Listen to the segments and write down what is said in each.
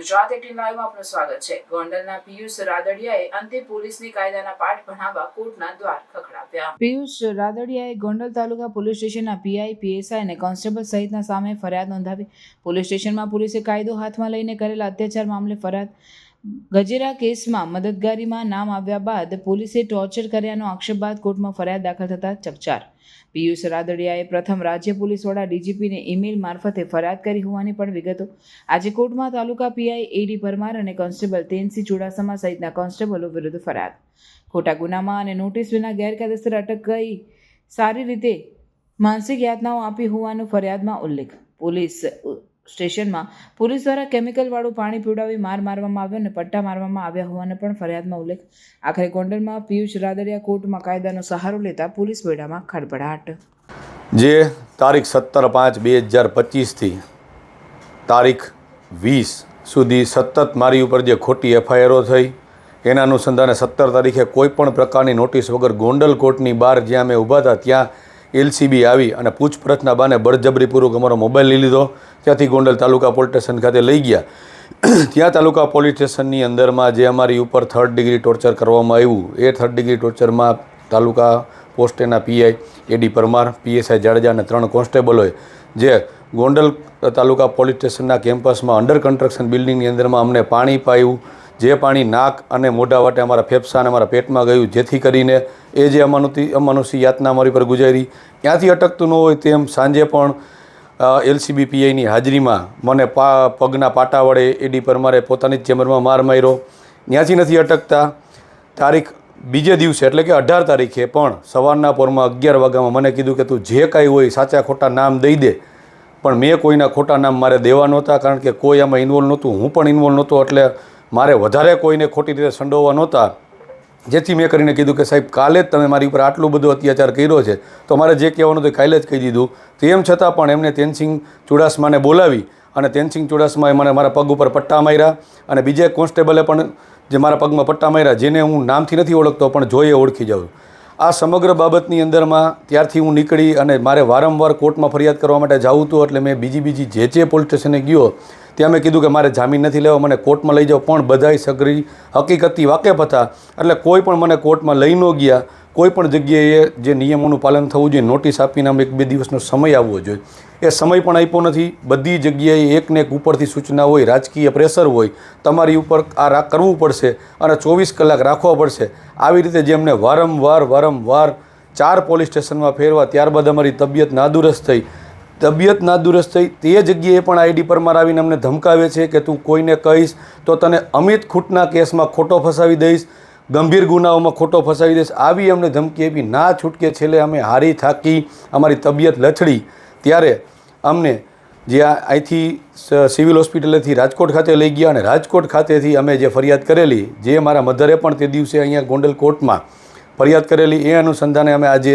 Gujarat eighteen લાઈવમાં આપનું સ્વાગત છે. ગોંડલના પિયુષ રાદડિયાએ અંતે પોલીસની કાયદાના પાઠ ભણાવવા કોર્ટના દ્વાર ખખડાવ્યા. પિયુષ રાદડિયાએ ગોંડલ તાલુકા પોલીસ સ્ટેશનના પીઆઈ, પીએસઆઈ અને કોન્સ્ટેબલ સહિતના સામે ફરિયાદ નોંધાવી પોલીસ સ્ટેશનમાં પોલીસે કાયદો હાથમાં લઈને કરેલા અત્યાચાર મામલે ફરિયાદ ગજેરા કેસમાં મદદગારીમાં નામ આવ્યા બાદ પોલીસે ટોર્ચર કર્યાનો આક્ષેપ બાદ કોર્ટમાં ફરિયાદ દાખલ થતા ચકચાર. પિયુષ રાદડિયાએ પ્રથમ રાજ્ય પોલીસ વડા ડીજીપીને ઈમેલ મારફતે ફરિયાદ કરી હોવાની પણ વિગતો. આજે કોર્ટમાં તાલુકા પીઆઈ એડી પરમાર અને કોન્સ્ટેબલ તેનસી ચુડાસમા સહિતના કોન્સ્ટેબલો વિરુદ્ધ ફરિયાદ. ખોટા ગુનામાં અને નોટિસ વિના ગેરકાયદેસર અટક ગઈ સારી રીતે માનસિક યાતનાઓ આપી હોવાનો ફરિયાદમાં ઉલ્લેખ. પોલીસ સ્ટેશનમાં પોલીસ દ્વારા કેમિકલવાળું પાણી પીવડાવી માર મારવામાં આવ્યો અને પટ્ટા મારવામાં આવ્યા હોવાનો પણ ફરિયાદમાં ઉલ્લેખ. આખરે ગોંડલમાં પિયુષ રાદડિયા કોર્ટમાં કાયદાનો સહારો લેતા પોલીસ બેડામાં ખડભડાટ જે તારીખ સત્તર પાંચ બે હજાર પચીસથી તારીખ વીસ સુધી સતત મારી ઉપર જે ખોટી એફઆઈઆરો થઈ, એના અનુસંધાને સત્તર તારીખે કોઈ પણ પ્રકારની નોટિસ વગર ગોંડલ કોર્ટની બહાર જ્યાં અમે ઊભા હતા ત્યાં એલસીબી આવી અને પૂછપરછના બાને બળજબરીપૂર્વક અમારો મોબાઈલ લઈ લીધો. ત્યાંથી ગોંડલ તાલુકા પોલીસ સ્ટેશન ખાતે લઈ ગયા. ત્યાં તાલુકા પોલીસ સ્ટેશનની અંદરમાં જે અમારી ઉપર થર્ડ ડિગ્રી ટોર્ચર કરવામાં આવ્યું, એ થર્ડ ડિગ્રી ટોર્ચરમાં તાલુકા પોસ્ટેના PI A D Parmar, PSI Jadeja અને ત્રણ કોન્સ્ટેબલોએ જે ગોંડલ તાલુકા પોલીસ સ્ટેશનના કેમ્પસમાં અંડર કન્સ્ટ્રક્શન બિલ્ડિંગની અંદરમાં અમને પાણી પાયું જે પાણી નાક અને મોઢા વાટે અમારા ફેફસા અને અમારા પેટમાં ગયું, જેથી કરીને એ જે અમાનુતિ અમાનુષી યાતના અમારી પર ગુજારી ત્યાંથી અટકતું ન હોય તેમ સાંજે પણ એલસીબી પીઆઈની હાજરીમાં મને પા, પગના પાટા વડે એડી પરમારે પોતાની જ ચેમ્બરમાં માર માર્યો. ત્યાંથી નથી અટકતા. તારીખ બીજે દિવસે, એટલે કે અઢાર તારીખે પણ સવારના પોરમાં અગિયાર વાગ્યામાં મને કીધું કે તું જે કાંઈ હોય સાચા ખોટા નામ દઈ દે. પણ મેં કોઈના ખોટા નામ મારે દેવા નહોતા, કારણ કે કોઈ આમાં ઇન્વોલ્વ નહોતું. હું પણ ઇન્વોલ્વ નહોતો, એટલે મારે વધારે કોઈને ખોટી રીતે સંડોવા નહોતા. જેથી મેં કરીને કીધું કે સાહેબ, કાલે જ તમે મારી ઉપર આટલું બધું અત્યાચાર કર્યો છે, તો મારે જે કહેવાનું હતું કાલે જ કહી દીધું. તેમ છતાં પણ એમને તેનસિંહ ચુડાસમાને બોલાવી અને તેનસિંહ ચુડાસમાએ મને મારા પગ ઉપર પટ્ટા માર્યા અને બીજા કોન્સ્ટેબલે પણ જે મારા પગમાં પટ્ટા માર્યા, જેને હું નામથી નથી ઓળખતો, પણ જોઈએ ઓળખી જાઉં. આ સમગ્ર બાબતની અંદરમાં ત્યારથી હું નીકળી અને મારે વારંવાર કોર્ટમાં ફરિયાદ કરવા માટે જાવું હતું એટલે મેં બીજી બીજી જે જે પોલીસ સ્ટેશને ગયો ત્યાં મેં કીધું કે મારે જામીન નથી લેવા, મને કોર્ટમાં લઈ જાઓ, પણ બધાય સગરી હકીકતથી વાકેફ હતા. એટલે કોઈ પણ મને કોર્ટમાં લઈ ન ગયા, કોઈ પણ જગ્યાએ જે નિયમોનું પાલન થવું જોઈએ, નોટિસ આપીને આમ એક બે દિવસનો સમય આવવો જોઈએ. એ સમય પણ આપ્યો નથી. બધી જગ્યાએ એકને એક ઉપરથી સૂચના હોય, રાજકીય પ્રેશર હોય, તમારી ઉપર આ રા કરવું પડશે અને ચોવીસ કલાક રાખવા પડશે. આવી રીતે જે અમને વારંવાર વારંવાર ચાર પોલીસ સ્ટેશનમાં ફેરવા, ત્યારબાદ અમારી તબિયત નાદુરસ્ત થઈ. તબિયત નાદુરસ્ત થઈ તે જગ્યાએ પણ આઈડી પરમાર આવીને અમને ધમકાવે છે કે તું કોઈને કહીશ તો તને અમિત ખૂટના કેસમાં ખોટો ફસાવી દઈશ, ગંભીર ગુનાઓમાં ખોટો ફસાવી દઈશ, આવી અમને ધમકી આપી. ના છૂટકે છેલ્લે અમે હારી થાકી, અમારી તબિયત લથડી. ત્યારે અમને જે અહીંથી સિવિલ હોસ્પિટલેથી રાજકોટ ખાતે લઈ ગયા અને રાજકોટ ખાતેથી અમે જે ફરિયાદ કરેલી, જે મારા મધરે પણ તે દિવસે અહીંયા ગોંડલ કોર્ટમાં ફરિયાદ કરેલી, એ અનુસંધાને અમે આજે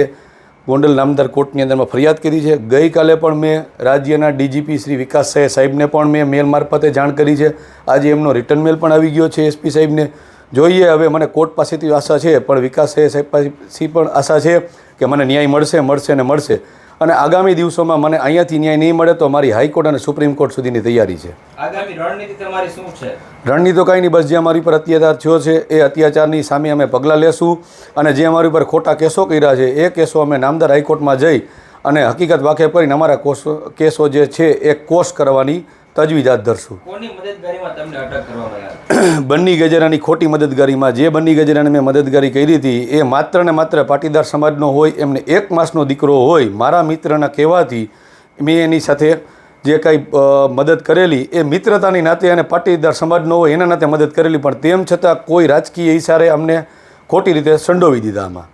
ગોંડલ નામદાર કોર્ટની અંદરમાં ફરિયાદ કરી છે. ગઈકાલે પણ મેં રાજ્યના ડીજીપી શ્રી વિકાસ સાહેબ સાહેબને પણ મેં મેલ મારફતે જાણ કરી છે. આજે એમનો રિટર્ન મેલ પણ આવી ગયો છે એસપી સાહેબને. જોઈએ હવે મને કોર્ટ પાસેથી આશા છે, પણ વિકાસ સાહેબ પાસેથી પણ આશા છે કે મને ન્યાય મળશે મળશે ને મળશે. અને આગામી દિવસોમાં મને અહીંયાથી ન્યાય નહીં મળે તો મારી હાઈકોર્ટ અને સુપ્રીમ કોર્ટ સુધીની તૈયારી છે. આગામી રણનીતિ તમારી શું છે? રણનીતિ તો કાંઈ નહીં બસ જે અમારી પર અત્યાચાર થયો છે એ અત્યાચારની સામે અમે પગલાં લેશું અને જે અમારી પર ખોટા કેસો કર્યા છે એ કેસો અમે નામદાર હાઈકોર્ટમાં જઈ અને હકીકત વાકેફ કરીને અમારા કોષ કેસો જે છે એ કોષ કરવાની તજવીજ હાથ ધરશું. કોની મદદગારીમાં તમને અટક કરવામાં આવી બન્ની ગજેરાની ખોટી મદદગારીમાં જે બન્ની ગજેરાને મેં મદદગારી કરી હતી એ માત્ર ને માત્ર પાટીદાર સમાજનો હોય એમને એક માસનો દીકરો હોય મારા મિત્રના કહેવાથી મેં એની સાથે જે કાંઈ મદદ કરેલી એ મિત્રતાની નાતે અને પાટીદાર સમાજનો હોય એના નાતે મદદ કરેલી પણ તેમ છતાં કોઈ રાજકીય ઇશારે અમને ખોટી રીતે સંડોવી દીધા આમાં.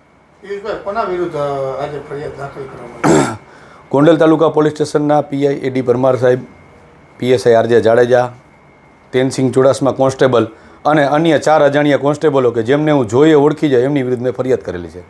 પિયુષભાઈ કોના વિરુદ્ધ અ, આજે ફરિયાદ દાખલ કરવામાં આવી? ગોંડલ તાલુકા પોલીસ સ્ટેશનના પીઆઈ એડી પરમાર સાહેબ PSI R J Jadeja, Tensingh Chudasama constable અને અન્ય ચાર અજાણ્યા કોન્સ્ટેબલો કે જેમને હું જોઈએ ઓળખી જાય એમની વિરુદ્ધ મેં ફરિયાદ કરેલી છે.